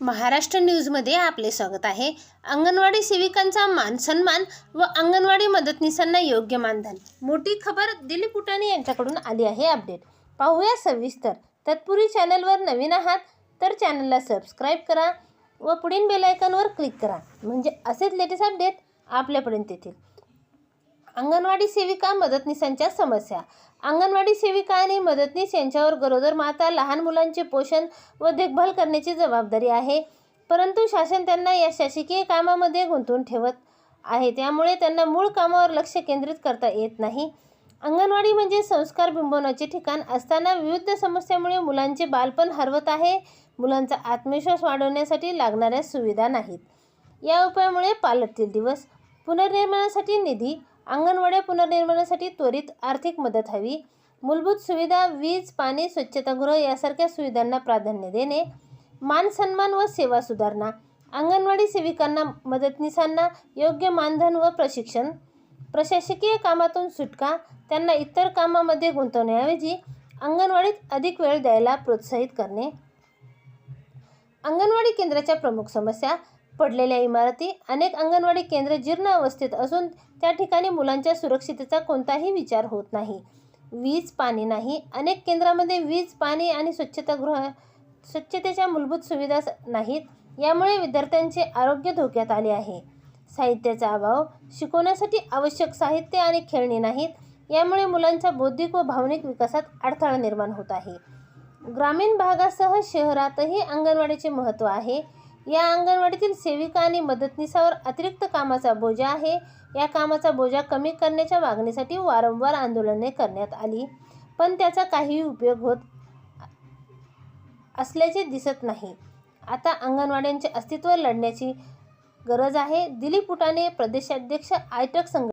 महाराष्ट्र न्यूजमध्ये आपले स्वागत आहे. अंगणवाडी सेविकांचा मान सन्मान व अंगणवाडी मदतनीसांना योग्य मानधन. मोठी खबर दिलीप उटाणे यांच्याकडून आली आहे अपडेट. पाहूया सविस्तर. तत्पूर्वी चॅनलवर नवीन आहात तर चॅनलला सबस्क्राईब करा व पुढील बेलायकनवर क्लिक करा. म्हणजे असेच लेटेस्ट अपडेट आपल्यापर्यंत येतील. अंगणवाडी सेविका मदतनीसांच्या समस्या. अंगणवाडी सेविका आणि मदतनीस यांच्यावर गरोदर माता लहान मुलांचे पोषण व देखभाल करण्याची जबाबदारी आहे. परंतु शासन त्यांना या शासकीय कामामध्ये गुंतवून ठेवत आहे. त्यामुळे त्यांना मूळ कामावर लक्ष केंद्रित करता येत नाही. अंगणवाडी म्हणजे संस्कार बिंबवण्याचे ठिकाण असताना विविध समस्यामुळे मुलांचे बालपण हरवत आहे. मुलांचा आत्मविश्वास वाढवण्यासाठी लागणाऱ्या सुविधा नाहीत. या उपायामुळे पालटतील दिवस पुनर्निर्माणासाठी निधी अंगणवाड्या पुनर्निर्माणासाठी त्वरित आर्थिक मदत हवी. मूलभूत सुविधा वीज पाणी स्वच्छतागृह यासारख्या सुविधांना प्राधान्य देणे. मान सन्मान व सेवा सुधारणा. अंगणवाडी सेविकांना मदतनीसांना योग्य मानधन व प्रशिक्षण. प्रशासकीय कामातून सुटका. त्यांना इतर कामामध्ये गुंतवण्याऐवजी अंगणवाडीत अधिक वेळ द्यायला प्रोत्साहित करणे. अंगणवाडी केंद्राच्या प्रमुख समस्या. पडलेल्या इमारती अनेक अंगणवाडी केंद्र जीर्ण अवस्थेत असून त्या ठिकाणी मुलांच्या सुरक्षितेचा कोणताही विचार होत नाही. वीज पाणी नाही. अनेक केंद्रामध्ये वीज पाणी आणि स्वच्छतागृह स्वच्छतेच्या मूलभूत सुविधा स- नाहीत. यामुळे विद्यार्थ्यांचे आरोग्य धोक्यात आले आहे. साहित्याचा अभाव शिकवण्यासाठी आवश्यक साहित्य आणि खेळणी नाहीत. यामुळे मुलांच्या बौद्धिक व भावनिक विकासात अडथळा निर्माण होत आहे. ग्रामीण भागासह शहरातही अंगणवाडीचे महत्त्व आहे. या अंगणवाडीतील सेविका आणि मदतनीसावर अतिरिक्त कामाचा बोजा आहे. या कामाचा बोजा कमी करण्याच्या मागणीसाठी वारंवार आंदोलने करण्यात आली पण त्याचा काहीही उपयोग होत असल्याचे दिसत नाही. आता अंगणवाड्यांचे अस्तित्व लढण्याची गरज आहे. दिलीप पुटाने प्रदेशाध्यक्ष आयटक संघ